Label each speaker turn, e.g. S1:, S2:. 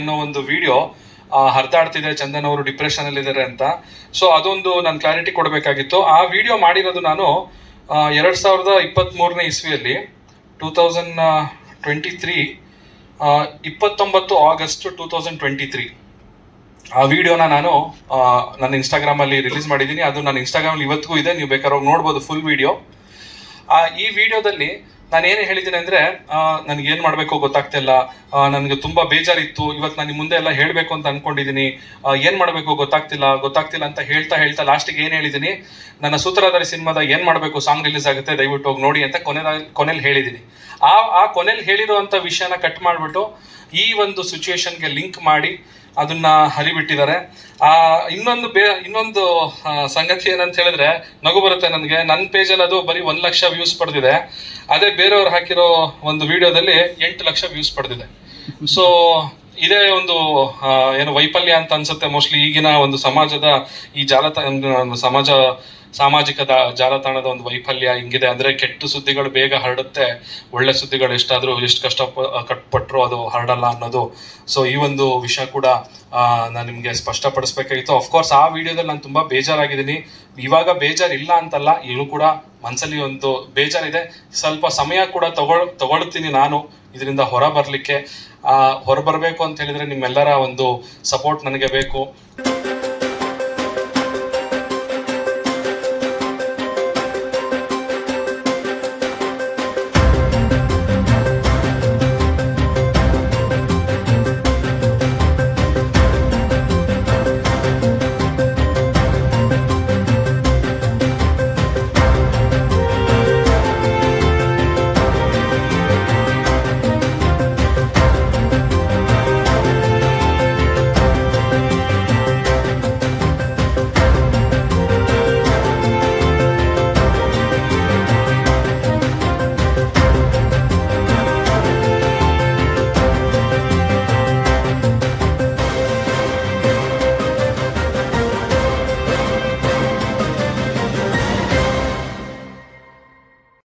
S1: ಅನ್ನೋ ಒಂದು ವಿಡಿಯೋ ಹರಿದಾಡ್ತಿದೆ, ಚಂದನ್ ಅವರು ಡಿಪ್ರೆಷನ್ ಅಲ್ಲಿ ಇದ್ದಾರೆ ಅಂತ. ಸೊ ಅದೊಂದು ನಾನು ಕ್ಲಾರಿಟಿ ಕೊಡಬೇಕಾಗಿತ್ತು. ಆ ವಿಡಿಯೋ ಮಾಡಿರೋದು ನಾನು ಎರಡು ಸಾವಿರದ ಇಪ್ಪತ್ತ್ ಮೂರನೇ ಇಸ್ವಿಯಲ್ಲಿ ಟೂ ತೌಸಂಡ್ ಟ್ವೆಂಟಿ ತ್ರೀ ಇಪ್ಪತ್ತೊಂಬತ್ತು August two thousand twenty three ಆ ವಿಡಿಯೋನ ನಾನು ನನ್ನ ಇನ್ಸ್ಟಾಗ್ರಾಮ್ ಅಲ್ಲಿ ರಿಲೀಸ್ ಮಾಡಿದ್ದೀನಿ. ಅದು ನನ್ನ ಇನ್ಸ್ಟಾಗ್ರಾಮ್ ಅಲ್ಲಿ ಇವತ್ತಿಗೂ ಇದೆ. ನೀವು ಬೇಕಾದ್ರೆ ನೋಡ್ಬೋದು ಫುಲ್ ವಿಡಿಯೋ ಆ, ಈ ವಿಡಿಯೋದಲ್ಲಿ ನಾನು ಏನು ಹೇಳಿದ್ದೀನಿ ಅಂದ್ರೆ ನನಗೆ ಏನು ಮಾಡಬೇಕು ಗೊತ್ತಾಗ್ತಿಲ್ಲ ನನಗೆ ತುಂಬಾ ಬೇಜಾರಿತ್ತು. ಇವತ್ತು ನಾನು ಮುಂದೆ ಎಲ್ಲ ಹೇಳಬೇಕು ಅಂತ ಅನ್ಕೊಂಡಿದ್ದೀನಿ ಏನು ಮಾಡಬೇಕು ಗೊತ್ತಾಗ್ತಿಲ್ಲ ಗೊತ್ತಾಗ್ತಿಲ್ಲ ಅಂತ ಹೇಳ್ತಾ ಹೇಳ್ತಾ ಲಾಸ್ಟಿಗೆ ಏನು ಹೇಳಿದ್ದೀನಿ ನನ್ನ ಸೂತ್ರಧಾರಿ ಸಿನಿಮಾದ ಏನು ಮಾಡಬೇಕು ಸಾಂಗ್ ರಿಲೀಸ್ ಆಗುತ್ತೆ ದಯವಿಟ್ಟು ಹೋಗಿ ನೋಡಿ ಅಂತ ಕೊನೆ ಕೊನೆಯಲ್ಲಿ ಹೇಳಿದ್ದೀನಿ ಆ ಆ ಕೊನೆಯಲ್ಲಿ ಹೇಳಿರುವಂಥ ವಿಷಯನ ಕಟ್ ಮಾಡಿಬಿಟ್ಟು ಈ ಒಂದು ಸಿಚುವೇಶನ್ಗೆ ಲಿಂಕ್ ಮಾಡಿ ಅದನ್ನ ಹರಿಬಿಟ್ಟಿದ್ದಾರೆ. ಆ, ಇನ್ನೊಂದು ಬೇ, ಇನ್ನೊಂದು ಸಂಗತಿ ಏನಂತ ಹೇಳಿದ್ರೆ, ನಗು ಬರುತ್ತೆ ನನಗೆ. ನನ್ನ ಪೇಜಲ್ಲಿ ಅದು ಬರೀ ಒಂದು ಲಕ್ಷ ವ್ಯೂಸ್ ಪಡೆದಿದೆ. ಅದೇ ಬೇರೆಯವ್ರು ಹಾಕಿರೋ ಒಂದು ವಿಡಿಯೋದಲ್ಲಿ ಎಂಟು ಲಕ್ಷ ವ್ಯೂಸ್ ಪಡೆದಿದೆ. ಸೊ ಇದೇ ಒಂದು ಏನು ವೈಫಲ್ಯ ಅಂತ ಅನ್ಸುತ್ತೆ ಮೋಸ್ಟ್ಲಿ ಈಗಿನ ಒಂದು ಸಮಾಜದ ಈ ಜಾಲತಾಣ ಸಮಾಜ, ಸಾಮಾಜಿಕ ಜಾಲತಾಣದ ಒಂದು ವೈಫಲ್ಯ ಹಿಂಗಿದೆ. ಅಂದ್ರೆ ಕೆಟ್ಟ ಸುದ್ದಿಗಳು ಬೇಗ ಹರಡುತ್ತೆ. ಒಳ್ಳೆ ಸುದ್ದಿಗಳು ಎಷ್ಟಾದ್ರೂ ಎಷ್ಟು ಕಷ್ಟ ಕಟ್ಪಟ್ರು ಅದು ಹರಡಲ್ಲ ಅನ್ನೋದು. ಸೊ ಈ ಒಂದು ವಿಷಯ ಕೂಡ ನಾನು ನಿಮಗೆ ಸ್ಪಷ್ಟಪಡಿಸ್ಬೇಕಾಗಿತ್ತು. ಅಫ್ಕೋರ್ಸ್ ಆ ವಿಡಿಯೋದಲ್ಲಿ ನಾನು ತುಂಬಾ ಬೇಜಾರಾಗಿದ್ದೀನಿ. ಇವಾಗ ಬೇಜಾರಿಲ್ಲ ಅಂತಲ್ಲ, ಏನು ಕೂಡ ಮನ್ಸಲ್ಲಿ ಒಂದು ಬೇಜಾರಿದೆ. ಸ್ವಲ್ಪ ಸಮಯ ಕೂಡ ತಗೊಳ್ ತಗೊಳ್ತೀನಿ ನಾನು ಇದರಿಂದ ಹೊರ ಬರಲಿಕ್ಕೆ ಆ ಹೊರ ಬರಬೇಕು ಅಂತ ಹೇಳಿದ್ರೆ ನಿಮ್ಮೆಲ್ಲರ ಒಂದು ಸಪೋರ್ಟ್ ನನಗೆ ಬೇಕು.